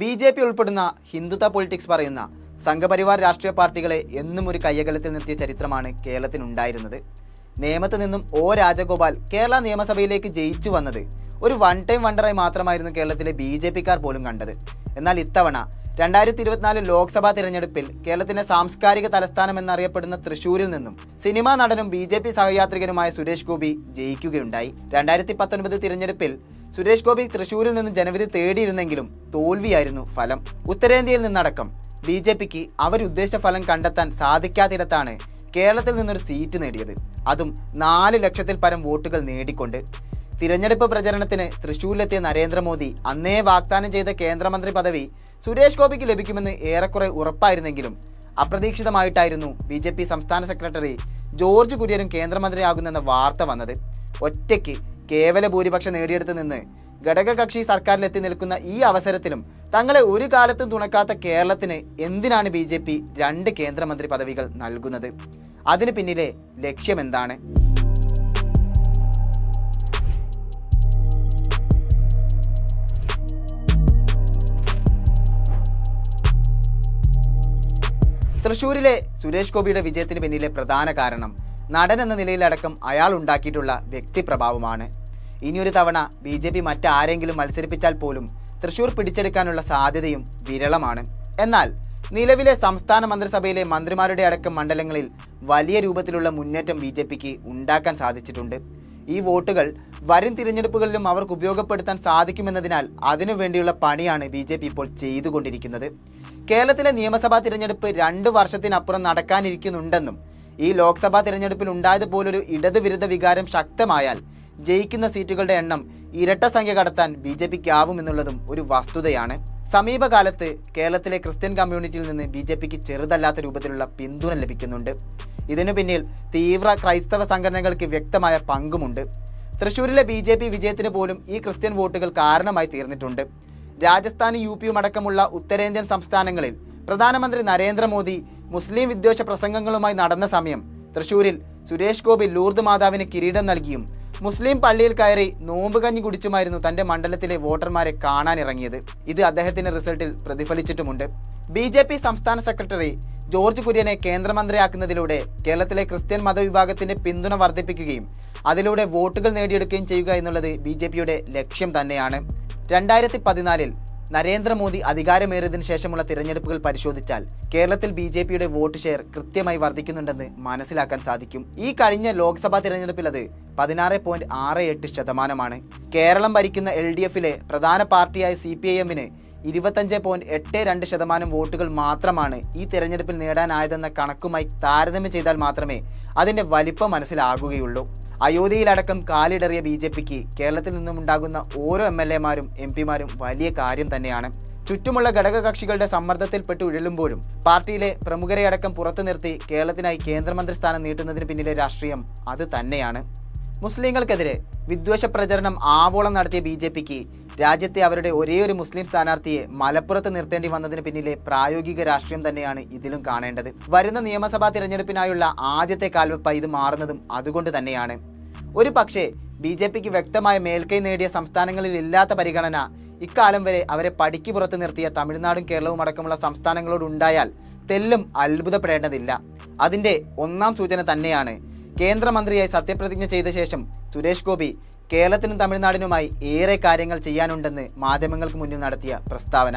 B J P ഉൾപ്പെടുന്ന Hindutva politics പറയുന്ന സംഘപരിവാർ രാഷ്ട്രീയ പാർട്ടികളെ എന്നും ഒരു കയ്യകലത്തിൽ നിർത്തിയ ചരിത്രമാണ് കേരളത്തിനുണ്ടായിരുന്നത്. നേമത്ത് നിന്നും ഒ രാജഗോപാൽ കേരള നിയമസഭയിലേക്ക് ജയിച്ചു വന്നത് ഒരു വൺ ടൈം വണ്ടറായി മാത്രമായിരുന്നു കേരളത്തിലെ ബി ജെ പിക്കാർ പോലും കണ്ടത്. എന്നാൽ ഇത്തവണ രണ്ടായിരത്തി ഇരുപത്തിനാല് ലോക്സഭാ തിരഞ്ഞെടുപ്പിൽ കേരളത്തിന്റെ സാംസ്കാരിക തലസ്ഥാനം എന്നറിയപ്പെടുന്ന തൃശൂരിൽ നിന്നും സിനിമാ നടനും ബി ജെ പി സഹയാത്രികനുമായ സുരേഷ് ഗോപി ജയിക്കുകയുണ്ടായി. രണ്ടായിരത്തി പത്തൊൻപത് തിരഞ്ഞെടുപ്പിൽ സുരേഷ് ഗോപി തൃശൂരിൽ നിന്ന് ജനവിധി തേടിയിരുന്നെങ്കിലും തോൽവിയായിരുന്നു ഫലം. ഉത്തരേന്ത്യയിൽ നിന്നടക്കം ബി ജെ പിക്ക് അവരുദ്ദേശിച്ച ഫലം കണ്ടെത്താൻ സാധിക്കാത്തിടത്താണ് കേരളത്തിൽ നിന്നൊരു സീറ്റ് നേടിയത്. അതും നാല് ലക്ഷത്തിൽ പരം വോട്ടുകൾ നേടിക്കൊണ്ട്. തിരഞ്ഞെടുപ്പ് പ്രചരണത്തിന് തൃശൂരിലെത്തിയ നരേന്ദ്രമോദി അന്നേ വാഗ്ദാനം ചെയ്ത കേന്ദ്രമന്ത്രി പദവി സുരേഷ് ഗോപിക്ക് ലഭിക്കുമെന്ന് ഏറെക്കുറെ ഉറപ്പായിരുന്നെങ്കിലും അപ്രതീക്ഷിതമായിട്ടായിരുന്നു ബി ജെ പി സംസ്ഥാന സെക്രട്ടറി ജോർജ് കുര്യനും കേന്ദ്രമന്ത്രിയാകുന്നെന്ന വാർത്ത വന്നത്. ഒറ്റയ്ക്ക് കേവല ഭൂരിപക്ഷം നേടിയെടുത്ത് നിന്ന് ഘടകകക്ഷി സർക്കാരിലെത്തി നിൽക്കുന്ന ഈ അവസരത്തിലും തങ്ങളെ ഒരു കാലത്തും തുണക്കാത്ത കേരളത്തിന് എന്തിനാണ് ബി ജെ പി രണ്ട് കേന്ദ്രമന്ത്രി പദവികൾ നൽകുന്നത്? അതിന് പിന്നിലെ ലക്ഷ്യമെന്താണ് തൃശൂരിലെ സുരേഷ് ഗോപിയുടെ വിജയത്തിന് പിന്നിലെ പ്രധാന കാരണം നടൻ എന്ന നിലയിലടക്കം അയാൾ ഉണ്ടാക്കിയിട്ടുള്ള വ്യക്തിപ്രഭാവമാണ്. ഇനിയൊരു തവണ ബി ജെ പി മറ്റാരെങ്കിലും മത്സരിപ്പിച്ചാൽ പോലും തൃശൂർ പിടിച്ചെടുക്കാനുള്ള സാധ്യതയും വിരളമാണ്. എന്നാൽ നിലവിലെ സംസ്ഥാന മന്ത്രിസഭയിലെ മന്ത്രിമാരുടെ അടക്കം മണ്ഡലങ്ങളിൽ വലിയ രൂപത്തിലുള്ള മുന്നേറ്റം ബി ജെ പിക്ക് ഉണ്ടാക്കാൻ സാധിച്ചിട്ടുണ്ട്. ഈ വോട്ടുകൾ വരും തിരഞ്ഞെടുപ്പുകളിലും അവർക്ക് ഉപയോഗപ്പെടുത്താൻ സാധിക്കുമെന്നതിനാൽ അതിനുവേണ്ടിയുള്ള പണിയാണ് ബി ജെ പി ഇപ്പോൾ ചെയ്തുകൊണ്ടിരിക്കുന്നത്. കേരളത്തിലെ നിയമസഭാ തിരഞ്ഞെടുപ്പ് രണ്ട് വർഷത്തിനപ്പുറം നടക്കാനിരിക്കുന്നുണ്ടെന്നും ഈ ലോക്സഭാ തിരഞ്ഞെടുപ്പിൽ ഉണ്ടായതുപോലൊരു ഇടതുവിരുദ്ധ വികാരം ശക്തമായാൽ ജയിക്കുന്ന സീറ്റുകളുടെ എണ്ണം ഇരട്ട സംഖ്യ കടത്താൻ ബി ജെ പിക്ക് ആവുമെന്നുള്ളതും ഒരു വസ്തുതയാണ്. സമീപകാലത്ത് കേരളത്തിലെ ക്രിസ്ത്യൻ കമ്മ്യൂണിറ്റിയിൽ നിന്ന് ബി ജെ പിക്ക് ചെറുതല്ലാത്ത രൂപത്തിലുള്ള പിന്തുണ ലഭിക്കുന്നുണ്ട്. ഇതിനു പിന്നിൽ തീവ്ര ക്രൈസ്തവ സംഘടനകൾക്ക് വ്യക്തമായ പങ്കുമുണ്ട്. തൃശൂരിലെ ബി ജെ പി വിജയത്തിന് പോലും ഈ ക്രിസ്ത്യൻ വോട്ടുകൾ കാരണമായി തീർന്നിട്ടുണ്ട്. രാജസ്ഥാൻ യു പിയും അടക്കമുള്ള ഉത്തരേന്ത്യൻ സംസ്ഥാനങ്ങളിൽ പ്രധാനമന്ത്രി നരേന്ദ്രമോദി മുസ്ലിം വിദ്വേഷ പ്രസംഗങ്ങളുമായി നടന്ന സമയം തൃശൂരിൽ സുരേഷ് ഗോപി ലൂർദ് മാതാവിന് കിരീടം നൽകിയും മുസ്ലിം പള്ളിയിൽ കയറി നോമ്പ് കഞ്ഞി കുടിച്ചുമായിരുന്നു തന്റെ മണ്ഡലത്തിലെ വോട്ടർമാരെ കാണാനിറങ്ങിയത് ഇത് അദ്ദേഹത്തിന്റെ റിസൾട്ടിൽ പ്രതിഫലിച്ചിട്ടുമുണ്ട്. ബി ജെ പി സംസ്ഥാന സെക്രട്ടറി ജോർജ് കുര്യനെ കേന്ദ്രമന്ത്രിയാക്കുന്നതിലൂടെ കേരളത്തിലെ ക്രിസ്ത്യൻ മതവിഭാഗത്തിന്റെ പിന്തുണ വർദ്ധിപ്പിക്കുകയും അതിലൂടെ വോട്ടുകൾ നേടിയെടുക്കുകയും ചെയ്യുക എന്നുള്ളത് ബി ലക്ഷ്യം തന്നെയാണ്. രണ്ടായിരത്തി പതിനാലിൽ നരേന്ദ്രമോദി അധികാരമേറിയതിനു ശേഷമുള്ള തിരഞ്ഞെടുപ്പുകൾ പരിശോധിച്ചാൽ കേരളത്തിൽ ബി ജെ പിയുടെ വോട്ട് ഷെയർ കൃത്യമായി വർദ്ധിക്കുന്നുണ്ടെന്ന് മനസ്സിലാക്കാൻ സാധിക്കും. ഈ കഴിഞ്ഞ ലോക്സഭാ തിരഞ്ഞെടുപ്പിൽ അത് പതിനാറ് പോയിന്റ് ആറ് എട്ട് ശതമാനമാണ്. കേരളം ഭരിക്കുന്ന എൽ ഡി എഫിലെ പ്രധാന പാർട്ടിയായ സി പി ഐ എമ്മിന് ഇരുപത്തഞ്ച് പോയിന്റ് എട്ട് രണ്ട് ശതമാനം വോട്ടുകൾ മാത്രമാണ് ഈ തിരഞ്ഞെടുപ്പിൽ നേടാനായതെന്ന കണക്കുമായി താരതമ്യം ചെയ്താൽ മാത്രമേ അതിന്റെ വലിപ്പം മനസ്സിലാകുകയുള്ളൂ. അയോധ്യയിലടക്കം കാലിടറിയ ബി ജെ പിക്ക് കേരളത്തിൽ നിന്നുമുണ്ടാകുന്ന ഓരോ എം എൽ എമാരും എം പിമാരും വലിയ കാര്യം തന്നെയാണ്. ചുറ്റുമുള്ള ഘടകകക്ഷികളുടെ സമ്മർദ്ദത്തിൽപ്പെട്ട് ഉഴലുമ്പോഴും പാർട്ടിയിലെ പ്രമുഖരെ അടക്കം പുറത്തു നിർത്തി കേരളത്തിനായി കേന്ദ്രമന്ത്രി സ്ഥാനം നീട്ടുന്നതിന് പിന്നിലെ രാഷ്ട്രീയം അത് തന്നെയാണ്. മുസ്ലിങ്ങൾക്കെതിരെ വിദ്വേഷ പ്രചരണം ആവോളം നടത്തിയ ബി ജെ പിക്ക് രാജ്യത്തെ അവരുടെ ഒരേയൊരു മുസ്ലിം സ്ഥാനാർത്ഥിയെ മലപ്പുറത്ത് നിർത്തേണ്ടി വന്നതിന് പിന്നിലെ പ്രായോഗിക രാഷ്ട്രീയം തന്നെയാണ് ഇതിലും കാണേണ്ടത്. വരുന്ന നിയമസഭാ തിരഞ്ഞെടുപ്പിനായുള്ള ആദ്യത്തെ കാൽവെപ്പ ഇത് മാറുന്നതും അതുകൊണ്ട് തന്നെയാണ്. ഒരു പക്ഷേ ബി ജെ പിക്ക് വ്യക്തമായ മേൽക്കൈ നേടിയ സംസ്ഥാനങ്ങളിൽ ഇല്ലാത്ത പരിഗണന ഇക്കാലം വരെ അവരെ പടിക്ക് പുറത്ത് നിർത്തിയ തമിഴ്നാടും കേരളവും അടക്കമുള്ള സംസ്ഥാനങ്ങളോട് ഉണ്ടായാൽ തെല്ലും അത്ഭുതപ്പെടേണ്ടതില്ല. അതിന്റെ ഒന്നാം സൂചന തന്നെയാണ് കേന്ദ്രമന്ത്രിയായി സത്യപ്രതിജ്ഞ ചെയ്ത ശേഷം സുരേഷ് ഗോപി കേരളത്തിനും തമിഴ്നാടിനുമായി ഏറെ കാര്യങ്ങൾ ചെയ്യാനുണ്ടെന്ന് മാധ്യമങ്ങൾക്ക് മുന്നിൽ നടത്തിയ പ്രസ്താവന.